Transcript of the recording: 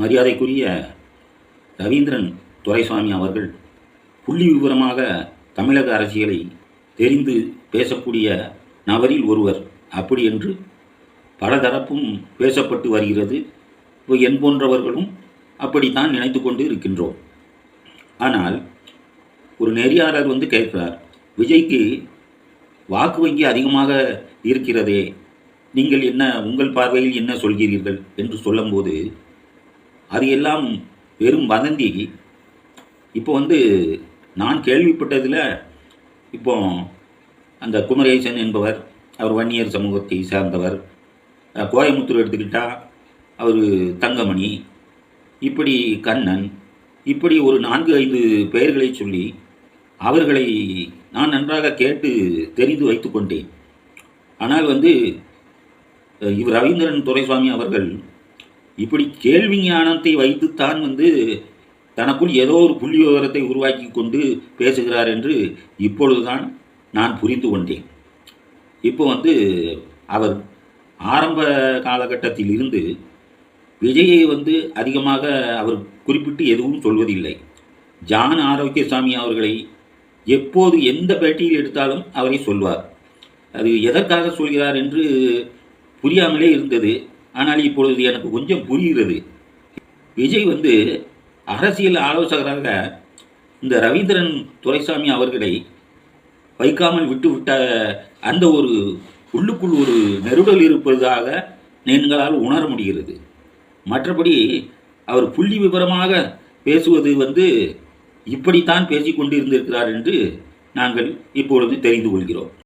மரியாதைக்குரிய ரவீந்திரன் துரைசாமி அவர்கள் புள்ளி விவரமாக தமிழக அரசியலை தெரிந்து பேசக்கூடிய நபரில் ஒருவர். அப்படி என்று பலதரப்பும் பேசப்பட்டு வருகிறது. என் போன்றவர்களும் அப்படித்தான் நினைத்து கொண்டு இருக்கின்றோம். ஆனால் ஒரு நெறியாளர் வந்து கேட்கிறார் விஜய்க்கு வாக்கு வங்கி அதிகமாக இருக்கிறதே நீங்கள் என்ன உங்கள் பார்வையில் என்ன சொல்கிறீர்கள்? என்று சொல்லும்போது அது எல்லாம் வெறும் வதந்தி. இப்போ வந்து நான் கேள்விப்பட்டதில் இப்போ அந்த குமரேசன் என்பவர் அவர் வன்னியர் சமூகத்தை சார்ந்தவர் கோயம்புத்தூர் கோயமுத்தூர் எடுத்துக்கிட்டால் அவர் தங்கமணி இப்படி கண்ணன் இப்படி ஒரு நான்கு ஐந்து பெயர்களை சொல்லி அவர்களை நான் நன்றாக கேட்டு தெரிந்து வைத்துக்கொண்டேன் ஆனால் வந்து இவர் ரவீந்திரன் துரைசாமி அவர்கள் இப்படி கேள்வி ஞானத்தை வைத்துத்தான் வந்து தனக்குள் ஏதோ ஒரு புள்ளி விவரத்தை உருவாக்கி கொண்டு பேசுகிறார் என்று இப்பொழுதுதான் நான் புரிந்து கொண்டேன். இப்போ வந்து அவர் ஆரம்ப காலகட்டத்தில் இருந்து விஜயை வந்து அதிகமாக அவர் குறிப்பிட்டு எதுவும் சொல்வதில்லை. ஜான் ஆரோக்கியசாமி அவர்களை எப்போது எந்த பேட்டியில் எடுத்தாலும் அவரை சொல்வார். அது எதற்காக சொல்கிறார் என்று புரியாமலே இருந்தது. ஆனால் இப்பொழுது எனக்கு கொஞ்சம் புரிகிறது. விஜய் வந்து அரசியல் ஆலோசகராக இந்த ரவீந்திரன் துரைசாமி அவர்களை வைக்காமல் விட்டுவிட்ட அந்த ஒரு உள்ளுக்குள் ஒரு நெருடல் இருப்பதாக நீங்களால் உணர முடிகிறது. மற்றபடி அவர் புள்ளி விவரமாக பேசுவது வந்து இப்படித்தான் பேசிக்கொண்டு இருந்திருக்கிறார் என்று நாங்கள் இப்பொழுது தெரிந்து கொள்கிறோம்.